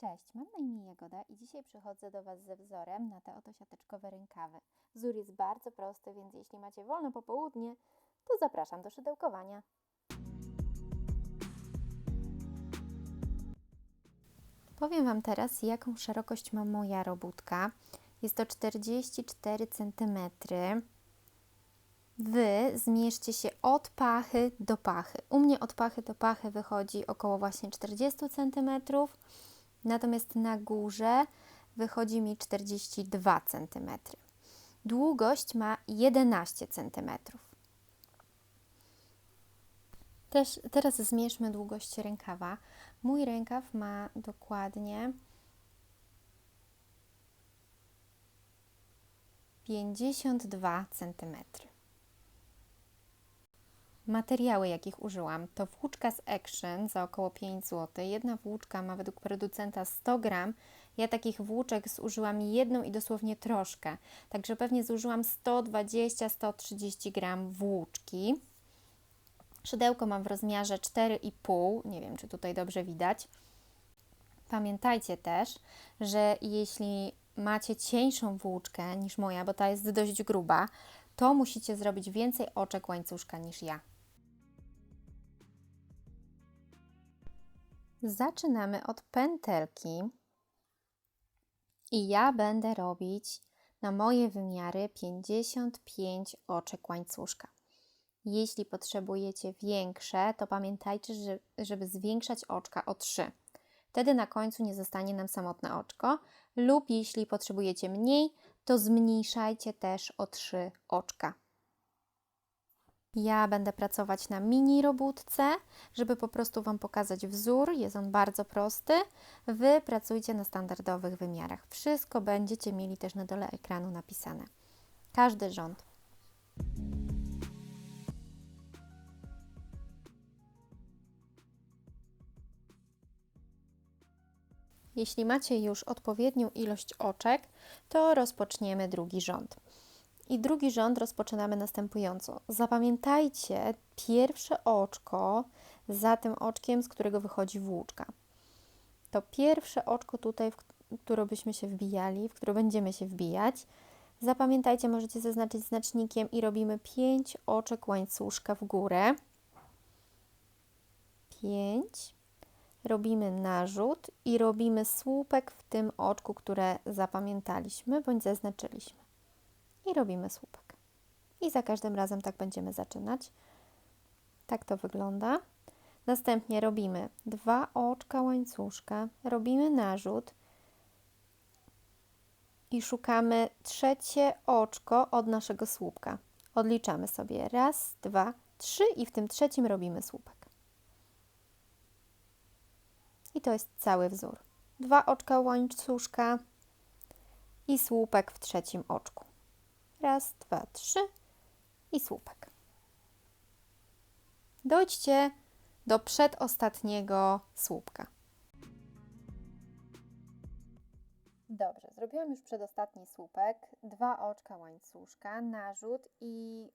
Cześć, mam na imię Jagoda i dzisiaj przychodzę do Was ze wzorem na te oto siateczkowe rękawy. Wzór jest bardzo prosty, więc jeśli macie wolne popołudnie, to zapraszam do szydełkowania. Powiem Wam teraz, jaką szerokość ma moja robótka. Jest to 44 cm. Wy zmierzcie się od pachy do pachy. U mnie od pachy do pachy wychodzi około właśnie 40 cm, natomiast na górze wychodzi mi 42 cm. Długość ma 11 cm. Też, teraz zmierzmy długość rękawa. Mój rękaw ma dokładnie 52 cm. Materiały, jakich użyłam, to włóczka z Action za około 5 zł. Jedna włóczka ma według producenta 100 gram. Ja takich włóczek zużyłam jedną i dosłownie troszkę. Także pewnie zużyłam 120-130 gram włóczki. Szydełko mam w rozmiarze 4,5. Nie wiem, czy tutaj dobrze widać. Pamiętajcie też, że jeśli macie cieńszą włóczkę niż moja, bo ta jest dość gruba, to musicie zrobić więcej oczek łańcuszka niż ja. Zaczynamy od pętelki i ja będę robić na moje wymiary 55 oczek łańcuszka. Jeśli potrzebujecie większe, to pamiętajcie, że, żeby zwiększać oczka o 3. Wtedy na końcu nie zostanie nam samotne oczko, lub jeśli potrzebujecie mniej, to zmniejszajcie też o 3 oczka. Ja będę pracować na mini robótce, żeby po prostu Wam pokazać wzór. Jest on bardzo prosty. Wy pracujcie na standardowych wymiarach. Wszystko będziecie mieli też na dole ekranu napisane. Każdy rząd. Jeśli macie już odpowiednią ilość oczek, to rozpoczniemy drugi rząd. I drugi rząd rozpoczynamy następująco. Zapamiętajcie pierwsze oczko za tym oczkiem, z którego wychodzi włóczka. To pierwsze oczko tutaj, w które byśmy się wbijali, w które będziemy się wbijać. Zapamiętajcie, możecie zaznaczyć znacznikiem i robimy 5 oczek łańcuszka w górę. 5. Robimy narzut i robimy słupek w tym oczku, które zapamiętaliśmy bądź zaznaczyliśmy i robimy słupek. I za każdym razem tak będziemy zaczynać. Tak to wygląda. Następnie robimy dwa oczka łańcuszka, robimy narzut i szukamy trzecie oczko od naszego słupka. Odliczamy sobie raz, dwa, trzy i w tym trzecim robimy słupek. I to jest cały wzór. Dwa oczka łańcuszka i słupek w trzecim oczku. Raz, dwa, trzy i słupek. Dojdźcie do przedostatniego słupka. Dobrze, zrobiłam już przedostatni słupek, dwa oczka łańcuszka, narzut i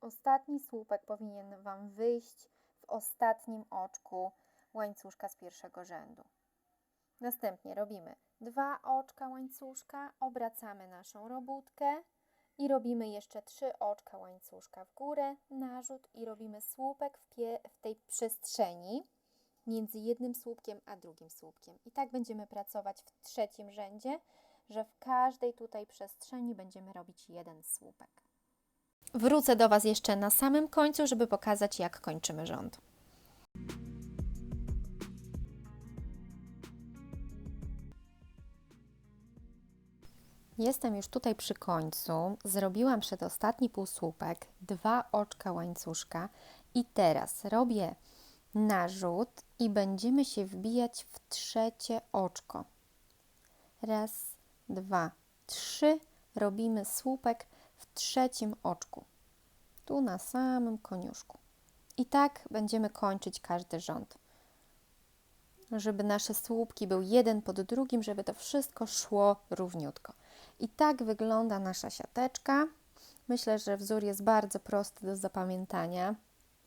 ostatni słupek powinien Wam wyjść w ostatnim oczku łańcuszka z pierwszego rzędu. Następnie robimy dwa oczka łańcuszka, obracamy naszą robótkę i robimy jeszcze trzy oczka łańcuszka w górę, narzut i robimy słupek w, w tej przestrzeni między jednym słupkiem a drugim słupkiem. I tak będziemy pracować w trzecim rzędzie, że w każdej tutaj przestrzeni będziemy robić jeden słupek. Wrócę do Was jeszcze na samym końcu, żeby pokazać, jak kończymy rząd. Jestem już tutaj przy końcu. Zrobiłam przedostatni półsłupek, dwa oczka łańcuszka i teraz robię narzut i będziemy się wbijać w trzecie oczko. Raz, dwa, trzy. Robimy słupek w trzecim oczku. Tu na samym koniuszku. I tak będziemy kończyć każdy rząd. Żeby nasze słupki był jeden pod drugim, żeby to wszystko szło równiutko. I tak wygląda nasza siateczka. Myślę, że wzór jest bardzo prosty do zapamiętania,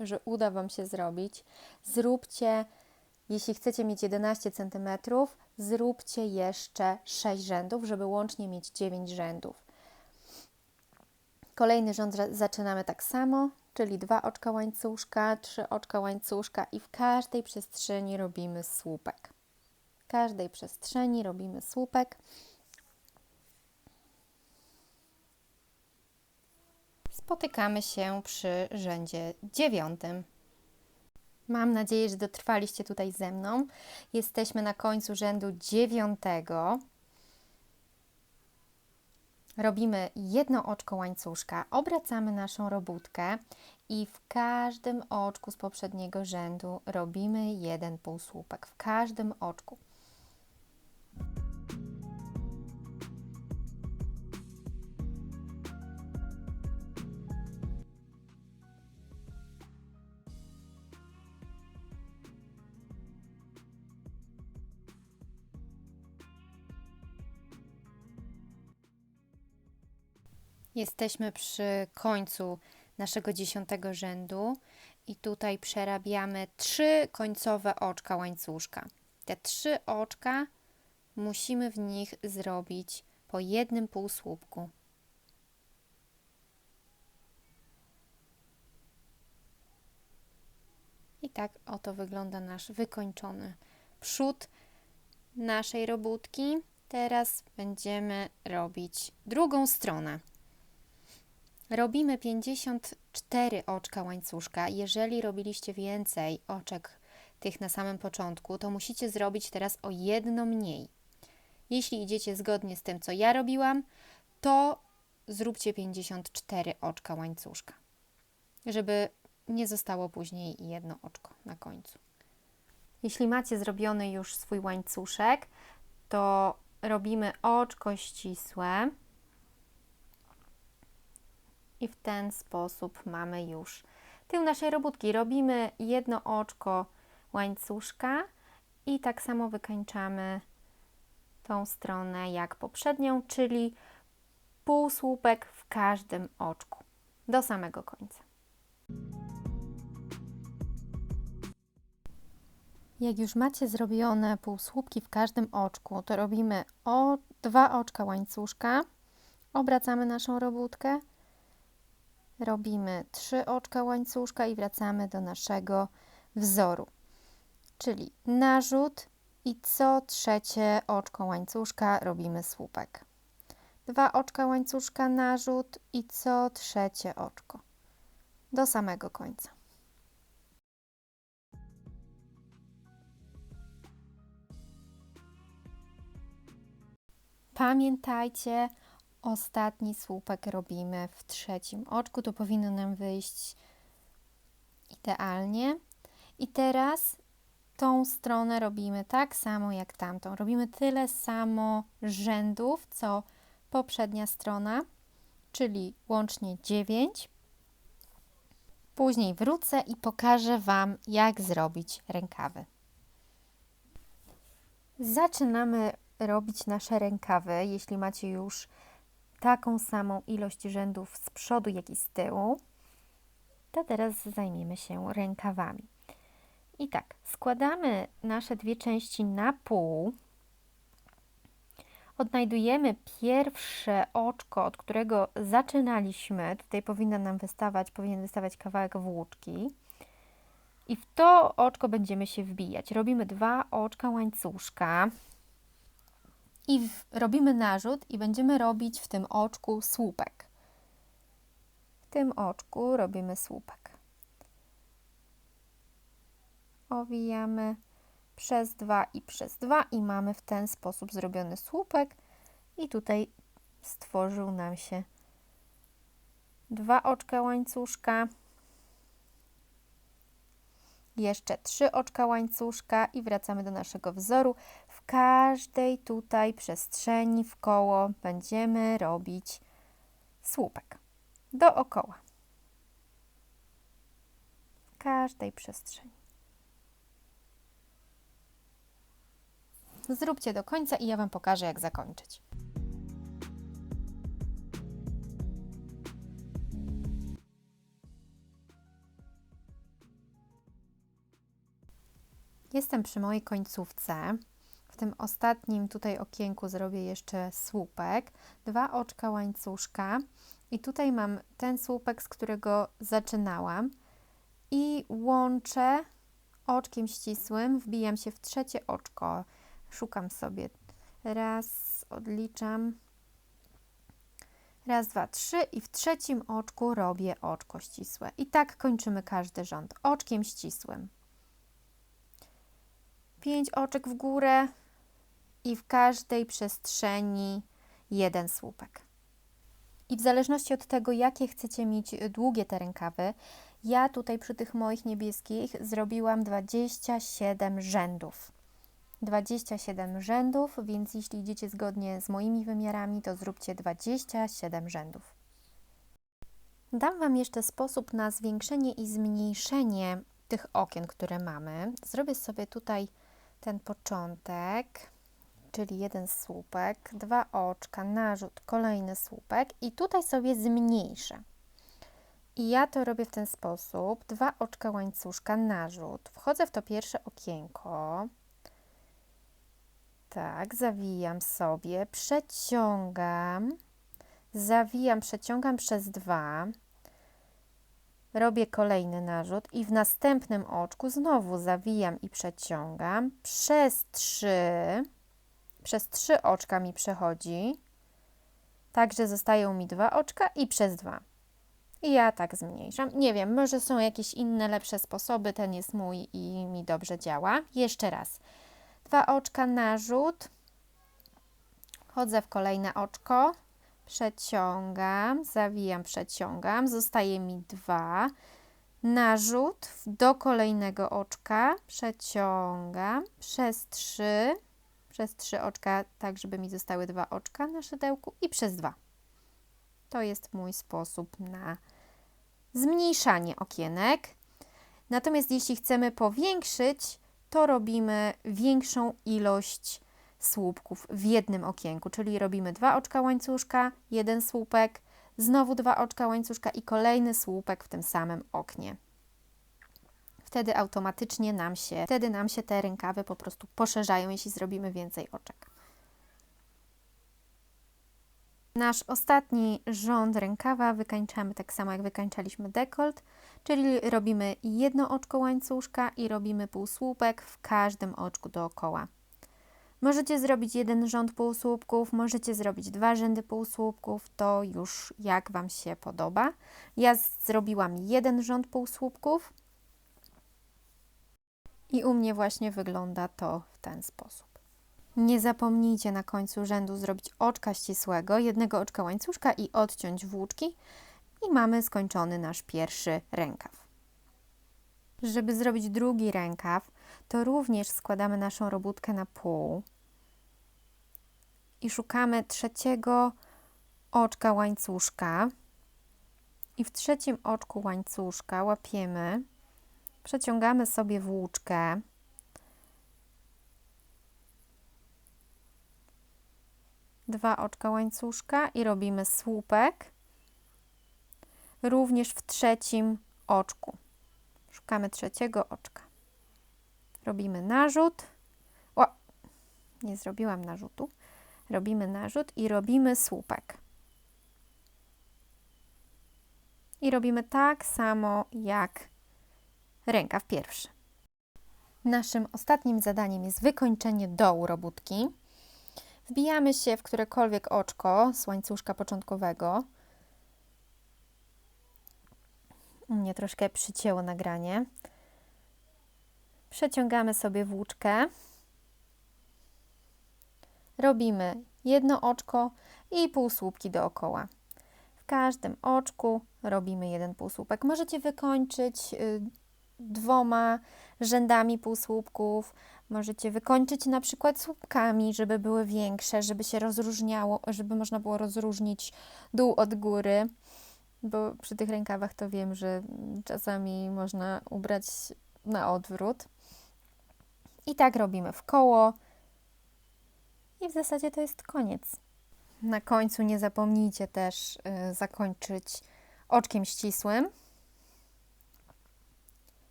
że uda Wam się zrobić. Zróbcie Jeśli chcecie mieć 11 cm, zróbcie jeszcze 6 rzędów, żeby łącznie mieć 9 rzędów. Kolejny rząd za- zaczynamy tak samo, czyli dwa oczka łańcuszka, trzy oczka łańcuszka i w każdej przestrzeni robimy słupek. W każdej przestrzeni robimy słupek. Spotykamy się przy rzędzie dziewiątym. Mam nadzieję, że dotrwaliście tutaj ze mną. Jesteśmy na końcu rzędu dziewiątego. Robimy jedno oczko łańcuszka, obracamy naszą robótkę i w każdym oczku z poprzedniego rzędu robimy jeden półsłupek. W każdym oczku. Jesteśmy przy końcu naszego dziesiątego rzędu i tutaj przerabiamy trzy końcowe oczka łańcuszka. Te trzy oczka musimy w nich zrobić po jednym półsłupku. I tak oto wygląda nasz wykończony przód naszej robótki. Teraz będziemy robić drugą stronę. Robimy 54 oczka łańcuszka. Jeżeli robiliście więcej oczek tych na samym początku, to musicie zrobić teraz o jedno mniej. Jeśli idziecie zgodnie z tym, co ja robiłam, to zróbcie 54 oczka łańcuszka, żeby nie zostało później jedno oczko na końcu. Jeśli macie zrobiony już swój łańcuszek, to robimy oczko ścisłe i w ten sposób mamy już tył naszej robótki. Robimy jedno oczko łańcuszka i tak samo wykańczamy tą stronę jak poprzednią, czyli półsłupek w każdym oczku do samego końca. Jak już macie zrobione półsłupki w każdym oczku, to robimy o dwa oczka łańcuszka, obracamy naszą robótkę, robimy trzy oczka łańcuszka i wracamy do naszego wzoru. Czyli narzut i co trzecie oczko łańcuszka robimy słupek. Dwa oczka łańcuszka narzut i co trzecie oczko do samego końca. Pamiętajcie, ostatni słupek robimy w trzecim oczku. To powinno nam wyjść idealnie. I teraz tą stronę robimy tak samo jak tamtą. Robimy tyle samo rzędów, co poprzednia strona, czyli łącznie 9. Później wrócę i pokażę Wam, jak zrobić rękawy. Zaczynamy robić nasze rękawy, jeśli macie już taką samą ilość rzędów z przodu, jak i z tyłu, to teraz zajmiemy się rękawami. I tak, składamy nasze dwie części na pół. Odnajdujemy pierwsze oczko, od którego zaczynaliśmy. Tutaj powinna nam wystawać, powinien wystawać kawałek włóczki. I w to oczko będziemy się wbijać. Robimy dwa oczka łańcuszka i robimy narzut i będziemy robić w tym oczku słupek. W tym oczku robimy słupek. Owijamy przez dwa i przez dwa i mamy w ten sposób zrobiony słupek i tutaj stworzył nam się dwa oczka łańcuszka jeszcze trzy oczka łańcuszka i wracamy do naszego wzoru. Każdej tutaj przestrzeni w koło będziemy robić słupek dookoła. W każdej przestrzeni. Zróbcie do końca i ja Wam pokażę, jak zakończyć. Jestem przy mojej końcówce. Tym ostatnim tutaj okienku zrobię jeszcze słupek, dwa oczka łańcuszka. I tutaj mam ten słupek, z którego zaczynałam. I łączę oczkiem ścisłym, wbijam się w trzecie oczko, szukam sobie. Raz, odliczam. Raz, dwa, trzy i w trzecim oczku robię oczko ścisłe. I tak kończymy każdy rząd. Oczkiem ścisłym. Pięć oczek w górę i w każdej przestrzeni jeden słupek. I w zależności od tego, jakie chcecie mieć długie te rękawy, ja tutaj przy tych moich niebieskich zrobiłam 27 rzędów. 27 rzędów, więc jeśli idziecie zgodnie z moimi wymiarami, to zróbcie 27 rzędów. Dam Wam jeszcze sposób na zwiększenie i zmniejszenie tych okien, które mamy. Zrobię sobie tutaj ten początek, czyli jeden słupek, dwa oczka, narzut, kolejny słupek i tutaj sobie zmniejszę. I ja to robię w ten sposób. Dwa oczka łańcuszka, narzut. Wchodzę w to pierwsze okienko. Tak, zawijam sobie, przeciągam, zawijam, przeciągam przez dwa. Robię kolejny narzut i w następnym oczku znowu zawijam i przeciągam przez trzy. Przez trzy oczka mi przechodzi. Także zostają mi dwa oczka i przez dwa. I ja tak zmniejszam. Nie wiem, może są jakieś inne, lepsze sposoby. Ten jest mój i mi dobrze działa. Jeszcze raz. Dwa oczka narzut. Chodzę w kolejne oczko. Przeciągam, zawijam, przeciągam. Zostaje mi dwa. Narzut do kolejnego oczka. Przeciągam przez trzy. Przez trzy oczka, tak żeby mi zostały dwa oczka na szydełku i przez dwa. To jest mój sposób na zmniejszanie okienek. Natomiast jeśli chcemy powiększyć, to robimy większą ilość słupków w jednym okienku, czyli robimy dwa oczka łańcuszka, jeden słupek, znowu dwa oczka łańcuszka i kolejny słupek w tym samym oknie. Wtedy automatycznie nam się, wtedy nam się te rękawy po prostu poszerzają, jeśli zrobimy więcej oczek. Nasz ostatni rząd rękawa wykańczamy tak samo jak wykańczaliśmy dekolt, czyli robimy jedno oczko łańcuszka i robimy półsłupek w każdym oczku dookoła. Możecie zrobić jeden rząd półsłupków, możecie zrobić dwa rzędy półsłupków, to już jak Wam się podoba. Ja zrobiłam jeden rząd półsłupków i u mnie właśnie wygląda to w ten sposób. Nie zapomnijcie na końcu rzędu zrobić oczka ścisłego, jednego oczka łańcuszka i odciąć włóczki i mamy skończony nasz pierwszy rękaw. Żeby zrobić drugi rękaw, to również składamy naszą robótkę na pół i szukamy trzeciego oczka łańcuszka i w trzecim oczku łańcuszka łapiemy, przeciągamy sobie włóczkę dwa oczka łańcuszka i robimy słupek również w trzecim oczku. Szukamy trzeciego oczka. Robimy narzut. O, nie zrobiłam narzutu. Robimy narzut i robimy słupek. I robimy tak samo jak rękaw pierwszy. Naszym ostatnim zadaniem jest wykończenie dołu robótki. Wbijamy się w którekolwiek oczko z łańcuszka początkowego. Mnie troszkę przycięło nagranie. Przeciągamy sobie włóczkę. Robimy jedno oczko i półsłupki dookoła. W każdym oczku robimy jeden półsłupek. Możecie wykończyć y, dwoma rzędami półsłupków, Możecie wykończyć na przykład słupkami, żeby były większe, żeby się rozróżniało, żeby można było rozróżnić dół od góry, bo przy tych rękawach to wiem, że czasami można ubrać na odwrót. I tak robimy w koło. I w zasadzie to jest koniec. Na końcu nie zapomnijcie też y, zakończyć oczkiem ścisłym.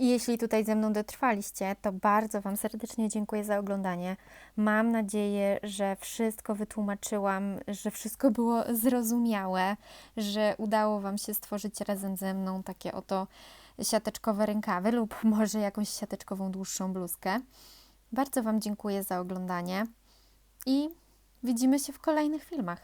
I jeśli tutaj ze mną dotrwaliście, to bardzo Wam serdecznie dziękuję za oglądanie. Mam nadzieję, że wszystko wytłumaczyłam, że wszystko było zrozumiałe, że udało Wam się stworzyć razem ze mną takie oto siateczkowe rękawy lub może jakąś siateczkową dłuższą bluzkę. Bardzo Wam dziękuję za oglądanie i widzimy się w kolejnych filmach.